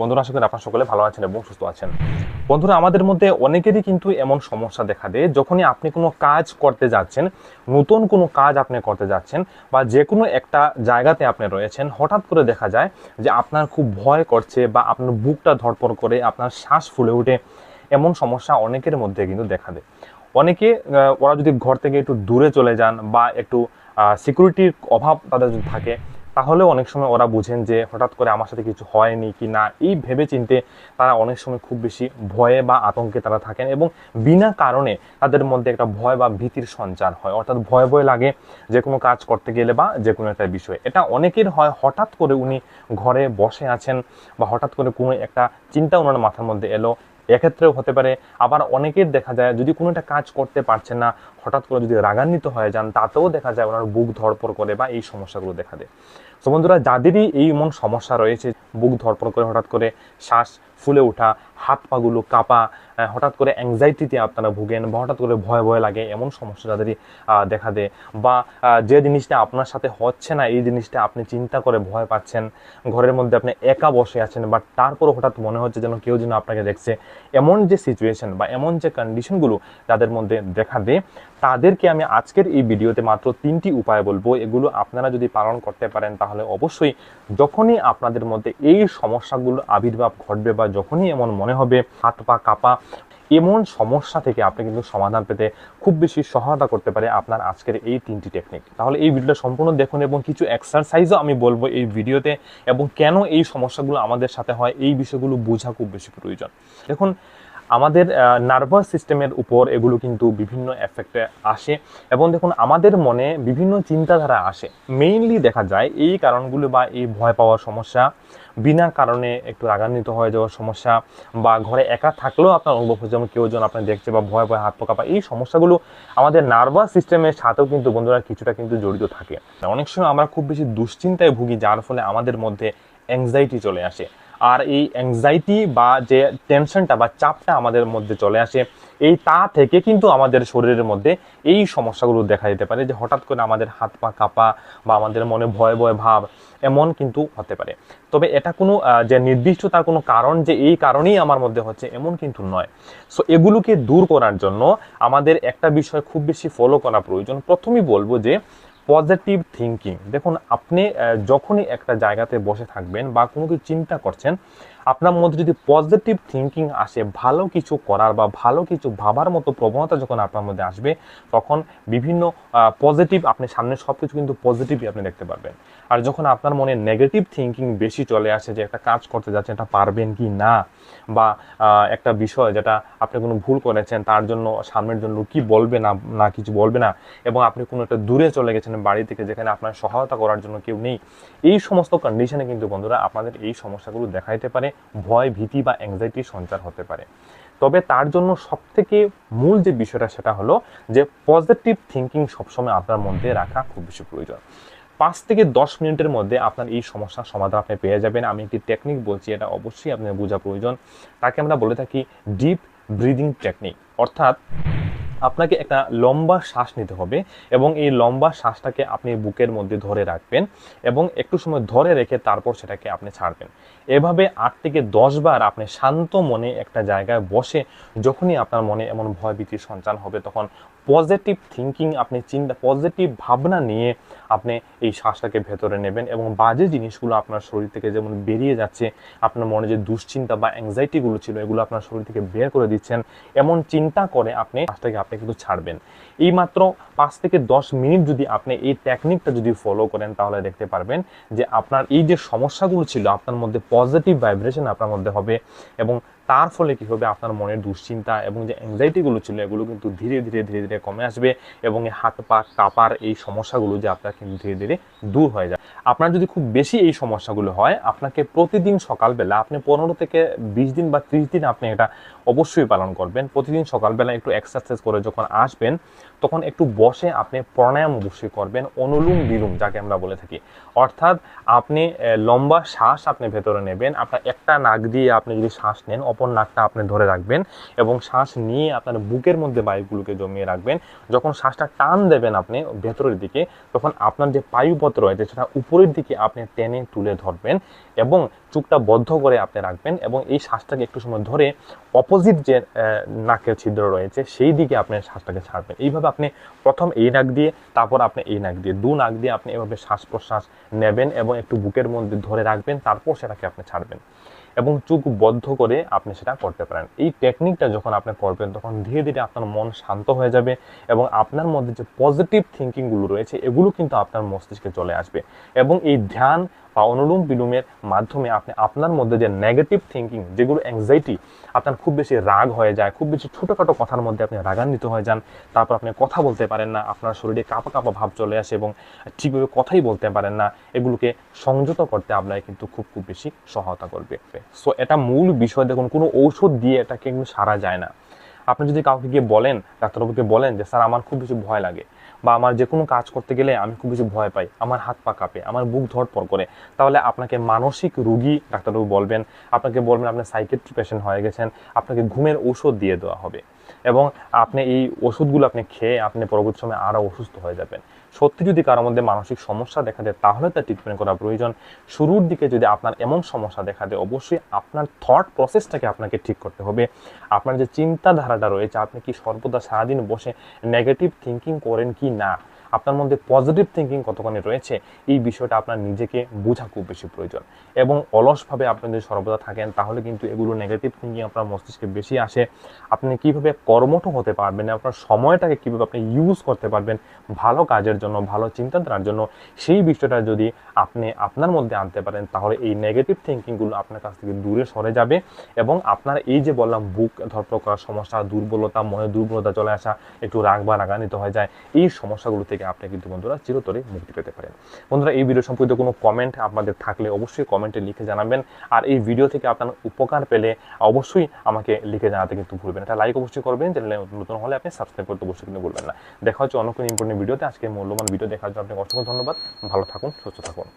বন্ধুরা, আশা করি আপনারা সকলে ভালো আছেন এবং সুস্থ আছেন। বন্ধুরা, আমাদের মধ্যে অনেকেরই কিন্তু এমন সমস্যা দেখা দেয়, যখনই আপনি কোনো কাজ করতে যাচ্ছেন, নতুন কোনো কাজ আপনি করতে যাচ্ছেন বা যে কোনো একটা জায়গাতে আপনি রয়েছেন, হঠাৎ করে দেখা যায় যে আপনার খুব ভয় করছে বা আপনার বুকটা ধরপড় করে, আপনার শ্বাস ফুলে ওঠে, এমন সমস্যা অনেকের মধ্যে কিন্তু দেখা দেয়। অনেকে ওরা যদি ঘর থেকে একটু দূরে চলে যান বা একটু সিকিউরিটির অভাব তাদের যদি থাকে তাহলেও অনেক সময় ওরা বুঝেন যে হঠাৎ করে আমার সাথে কিছু হয়নি কি না, এই ভেবে চিনতে তারা অনেক সময় খুব বেশি ভয়ে বা আতঙ্কে তারা থাকেন এবং বিনা কারণে তাদের মধ্যে একটা ভয় বা ভীতির সঞ্চার হয়। অর্থাৎ ভয় ভয় লাগে যে কোনো কাজ করতে গেলে বা যে কোনো একটা বিষয়। এটা অনেকের হয় হঠাৎ করে উনি ঘরে বসে আছেন বা হঠাৎ করে কোনো একটা চিন্তা ওনার মাথার মধ্যে এলো। এক্ষেত্রেও হতে পারে। আবার অনেকের দেখা যায় যদি কোনো একটা কাজ করতে পারছেন না হঠাৎ করে যদি রাগান্বিত হয়ে, যান তাতেও দেখা যায় ওনার বুক ধরপড় করে বা এই সমস্যাগুলো দেখা দেয়। তো বন্ধুরা, যাদেরই এই এমন সমস্যা রয়েছে, বুক ধরপড় করে হঠাৎ করে শ্বাস ফুলে ওঠা, হাত পাগুলো কাঁপা হঠাৎ করে অ্যাংজাইটিতে আপনারা ভুগেন বা হঠাৎ করে ভয় ভয় লাগে, এমন সমস্যা যাদেরই দেখা দেয়। বা যে জিনিসটা আপনার সাথে হচ্ছে না, এই জিনিসটা আপনি চিন্তা করে ভয় পাচ্ছেন, ঘরের মধ্যে আপনি একা বসে আছেন বা তারপরও হঠাৎ মনে হচ্ছে যেন কেউ যেন আপনাকে দেখছে, এমন যে সিচুয়েশন বা এমন যে কন্ডিশনগুলো যাদের মধ্যে দেখা দেয় তাদেরকে আমি আজকের এই ভিডিওতে মাত্র তিনটি উপায় বলব। এগুলো আপনারা যদি পালন করতে পারেন, তাহলে অবশ্যই যখনই আপনাদের মধ্যে এই সমস্যাগুলো আবির্ভাব ঘটবে বা যখনই এমন মনে হবে, হাত পা কাঁপা, এমন সমস্যা থেকে আপনি কিন্তু সমাধান পেতে খুব বেশি সহায়তা করতে পারে আপনার আজকের এই তিনটি টেকনিক তাহলে এই ভিডিওটা সম্পূর্ণ দেখুন এবং কিছু এক্সারসাইজও আমি বলব এই ভিডিওতে এবং কেন এই সমস্যাগুলো আমাদের সাথে হয়, এই বিষয়গুলো বোঝা খুব বেশি প্রয়োজন। দেখুন আমাদের নার্ভাস সিস্টেমের উপর এগুলো কিন্তু বিভিন্ন এফেক্টে আসে। এবং দেখুন, আমাদের মনে বিভিন্ন চিন্তাধারা আসে। মেইনলি দেখা যায় এই কারণগুলো বা এই ভয় পাওয়ার সমস্যা, বিনা কারণে একটু রাগান্বিত হয়ে যাওয়ার সমস্যা, বা ঘরে একা থাকলেও আপনার অনুভব হচ্ছে যেমন কেউ যেন আপনি দেখছে বা ভয় ভয় হাত পোকা এই সমস্যাগুলো আমাদের নার্ভাস সিস্টেমের সাথেও কিন্তু বন্ধুরা কিছুটা কিন্তু জড়িত থাকে। অনেক সময় আমরা খুব বেশি দুশ্চিন্তায় ভুগি, যার ফলে আমাদের মধ্যে অ্যাংজাইটি চলে আসে। আর এই অ্যাংজাইটি বা যে টেনশনটা বা চাপটা আমাদের মধ্যে চলে আসে, এই তা থেকে কিন্তু আমাদের শরীরের মধ্যে এই সমস্যাগুলো দেখা দিতে পারে যে হঠাৎ করে আমাদের হাত পা কাঁপা বা আমাদের মনে ভয় ভয় ভাব এমন কিন্তু হতে পারে। তবে এটা কোনো যে নির্দিষ্ট তার কোনো কারণ যে এই কারণেই আমার মধ্যে হচ্ছে এমন কিন্তু নয়। সো এগুলোকে দূর করার জন্য আমাদের একটা বিষয় খুব বেশি ফলো করা প্রয়োজন। প্রথমেই বলব যে পজিটিভ থিঙ্কিং দেখুন, আপনি যখনই একটা জায়গাতে বসে থাকবেন বা কোনো কিছু চিন্তা করছেন, আপনার মধ্যে যদি পজিটিভ থিঙ্কিং আসে, ভালো কিছু করার বা ভালো কিছু ভাবার মতো প্রবণতা যখন আপনার মধ্যে আসবে, তখন বিভিন্ন পজিটিভ আপনি সামনে সব কিছু কিন্তু পজিটিভই আপনি দেখতে পারবেন। আর যখন আপনার মনে নেগেটিভ থিঙ্কিং বেশি চলে আসে যে একটা কাজ করতে যাচ্ছেন, এটা পারবেন কি না? বা একটা বিষয় যেটা আপনি কোনো ভুল করেছেন, তার জন্য সামনের জন্য কি বলবে না না কিছু বলবে না, এবং আপনি কোনো একটা দূরে চলে গেছেন বাড়ি থেকে, যেখানে আপনার সহায়তা করার জন্য কেউ নেই, এই সমস্ত কন্ডিশনে কিন্তু বন্ধুরা আপনাদের এই সমস্যাগুলো দেখা পারে, ভয়, ভীতি বা অ্যাংজাইটির সঞ্চার হতে পারে। তবে তার জন্য সবথেকে মূল যে বিষয়টা সেটা হলো যে পজিটিভ থিঙ্কিং সবসময় আপনার মধ্যে রাখা খুব বেশি প্রয়োজন। পাঁচ থেকে দশ মিনিটের মধ্যে আপনার এই সমস্যার সমাধান আপনি পেয়ে যাবেন। আমি একটি টেকনিক বলছি, এটা অবশ্যই আপনার বোঝা প্রয়োজন। তাকে আমরা বলে থাকি ডিপ ব্রিদিং টেকনিক অর্থাৎ আপনাকে একটা লম্বা শ্বাস নিতে হবে এবং এই লম্বা শ্বাসটাকে আপনি বুকের মধ্যে ধরে রাখবেন এবং একটু সময় ধরে রেখে তারপর সেটাকে আপনি ছাড়বেন। এভাবে আট থেকে দশ বার আপনি শান্ত মনে একটা জায়গায় বসে যখনই আপনার মনে এমন ভয় ভীতির সঞ্চার হবে তখন পজিটিভ থিঙ্কিং আপনি চিন্তা পজিটিভ ভাবনা নিয়ে আপনি এই শ্বাসটাকে ভেতরে নেবেন এবং বাজে জিনিসগুলো আপনার শরীর থেকে যেমন বেরিয়ে যাচ্ছে, আপনার মনে যে দুশ্চিন্তা বা অ্যাংজাইটিগুলো ছিল এগুলো আপনার শরীর থেকে বের করে দিচ্ছেন, এমন চিন্তা করে আপনি শ্বাসটাকে আপনি কিন্তু ছাড়বেন। এই মাত্র পাঁচ থেকে দশ মিনিট যদি আপনি এই টেকনিকটা যদি ফলো করেন, তাহলে দেখতে পারবেন যে আপনার এই যে সমস্যাগুলো ছিল, আপনার মধ্যে পজিটিভ ভাইব্রেশন আপনার মধ্যে হবে এবং তার ফলে কি হবে? আপনার মনের দুশ্চিন্তা এবং যে অ্যাংজাইটিগুলো ছিল, এগুলো কিন্তু ধীরে ধীরে ধীরে ধীরে কমে আসবে এবং এই হাত, পা, কাপার এই সমস্যাগুলো যে আপনার কিন্তু ধীরে ধীরে দূর হয়ে যায় আপনার যদি খুব বেশি এই সমস্যাগুলো হয়, আপনাকে প্রতিদিন সকালবেলা আপনি পনেরো থেকে বিশ দিন বা ত্রিশ দিন আপনি এটা অবশ্যই পালন করবেন। প্রতিদিন সকালবেলা একটু এক্সারসাইজ করে যখন আসবেন তখন একটু বসে আপনি প্রাণায়াম অবশ্যই করবেন, অনুলুম বিলুম যাকে আমরা বলে থাকি। অর্থাৎ আপনি লম্বা শ্বাস আপনি ভেতরে নেবেন, আপনার একটা নাক দিয়ে আপনি যদি শ্বাস নেন, অপর নাকটা আপনি ধরে রাখবেন এবং শ্বাস নিয়ে আপনার বুকের মধ্যে বায়ুগুলোকে জমিয়ে রাখবেন। যখন শ্বাসটা টান দেবেন আপনি ভেতরের দিকে, তখন আপনার যে পায়ুপথ রয়েছে সেটা উপরের দিকে আপনি টেনে তুলে ধরবেন এবং চুপটা বদ্ধ করে আপনি রাখবেন এবং এই শ্বাসটাকে একটু সময় ধরে অপোজিট যে নাকের ছিদ্র রয়েছে, সেই দিকে আপনি শ্বাসটাকে ছাড়বেন। এইভাবে আপনি প্রথম এই নাক দিয়ে, তারপর আপনি এই নাক দিয়ে। দু নাক দিয়ে আপনি এভাবে শ্বাস প্রশ্বাস নেবেন এবং একটু বুকের মধ্যে ধরে রাখবেন, তারপর সেটাকে আপনি ছাড়বেন। এবং চোখ বদ্ধ করে আপনি সেটা করতে পারেন। এই টেকনিকটা যখন আপনি করবেন, তখন ধীরে ধীরে আপনার মন শান্ত হয়ে যাবে এবং আপনার মধ্যে যে পজিটিভ থিঙ্কিংগুলো রয়েছে, এগুলো কিন্তু আপনার মস্তিষ্কে চলে আসবে। এবং এই ধ্যান বা অনুলোম বিলোমের মাধ্যমে আপনি আপনার মধ্যে যে নেগেটিভ থিঙ্কিং যেগুলো অ্যাংজাইটি আপনার খুব বেশি রাগ হয়ে যায়, খুব বেশি ছোটোখাটো কথার মধ্যে আপনি রাগান্বিত হয়ে যান, তারপর আপনি কথা বলতে পারেন না, আপনার শরীরে কাঁপা কাঁপা ভাব চলে আসে এবং ঠিকভাবে কথাই বলতে পারেন না, এগুলোকে সংযত করতে আপনাকে কিন্তু খুব খুব বেশি সহায়তা করবে। সো এটা মূল বিষয় দেখুন, কোনো ঔষধ দিয়ে এটাকে কিন্তু সারা যায় না। আপনি যদি কাউকে গিয়ে বলেন, ডাক্তারবাবুকে বলেন যে, স্যার, আমার খুব বেশি ভয় লাগে বা আমার যে কোনো কাজ করতে গেলে আমি খুব বেশি ভয় পাই, আমার হাত পা কাঁপে, আমার বুক ধরপড় করে, তাহলে আপনাকে মানসিক রুগী ডাক্তারবাবু বলবেন, আপনাকে বলবেন আপনি সাইকেট্রি পেশেন্ট হয়ে গেছেন, আপনাকে ঘুমের ওষুধ দিয়ে দেওয়া হবে। এবং আপনি এই ওষুধগুলো আপনি খেয়ে আপনি পরবর্তী সময় আরও অসুস্থ হয়ে যাবেন। সত্যি যদি কারোর মধ্যে মানসিক সমস্যা দেখা দেয়, তাহলে তার ট্রিটমেন্ট করা প্রয়োজন। শুরুর দিকে যদি আপনার এমন সমস্যা দেখা দেয়, অবশ্যই আপনার থট প্রসেসটাকে আপনাকে ঠিক করতে হবে। আপনার যে চিন্তাধারাটা রয়েছে, আপনি কি সর্বদা সারাদিন বসে নেগেটিভ থিঙ্কিং করেন কি না? আপনার মধ্যে পজিটিভ থিঙ্কিং কতখানি রয়েছে, এই বিষয়টা আপনার নিজেকে বোঝা খুব বেশি প্রয়োজন। এবং অলসভাবে আপনি যদি সর্বদা থাকেন, তাহলে কিন্তু এগুলো নেগেটিভ থিঙ্কিং আপনার মস্তিষ্কে বেশি আসে। আপনি কীভাবে কর্মঠ হতে পারবেন, আপনার সময়টাকে কীভাবে আপনি ইউজ করতে পারবেন, ভালো কাজের জন্য, ভালো চিন্তাধারার জন্য, সেই বিষয়টা যদি আপনি আপনার মধ্যে আনতে পারেন, তাহলে এই নেগেটিভ থিঙ্কিংগুলো আপনার কাছ থেকে দূরে সরে যাবে এবং আপনার এই যে বললাম বুক ধরপড় সমস্যা, দুর্বলতা মনে দুর্বলতা চলে আসা, একটু রাগ বা রাগান্বিত হয়ে যায়, এই সমস্যাগুলো থেকে আপনি কিন্তু বন্ধুরা চিরতরে মুক্তি পেতে পারেন। বন্ধুরা, এই ভিডিও সম্পর্কিত কোনো কমেন্ট আপনাদের থাকলে অবশ্যই কমেন্টে লিখে জানাবেন। আর এই ভিডিও থেকে আপনার উপকার পেলে অবশ্যই আমাকে লিখে জানাতে কিন্তু ভুলবেন এটা লাইক অবশ্যই করবেন, চ্যানেলে নতুন হলে আপনি সাবস্ক্রাইব করতে অবশ্যই কিন্তু ভুলবেন না। দেখা হচ্ছে অন্য কোনো ইম্পর্টেন্ট ভিডিওতে আজকে মূল্যবান ভিডিও দেখার জন্য আপনাকে অসংখ্য ধন্যবাদ। ভালো থাকুন, সুস্থ থাকুন।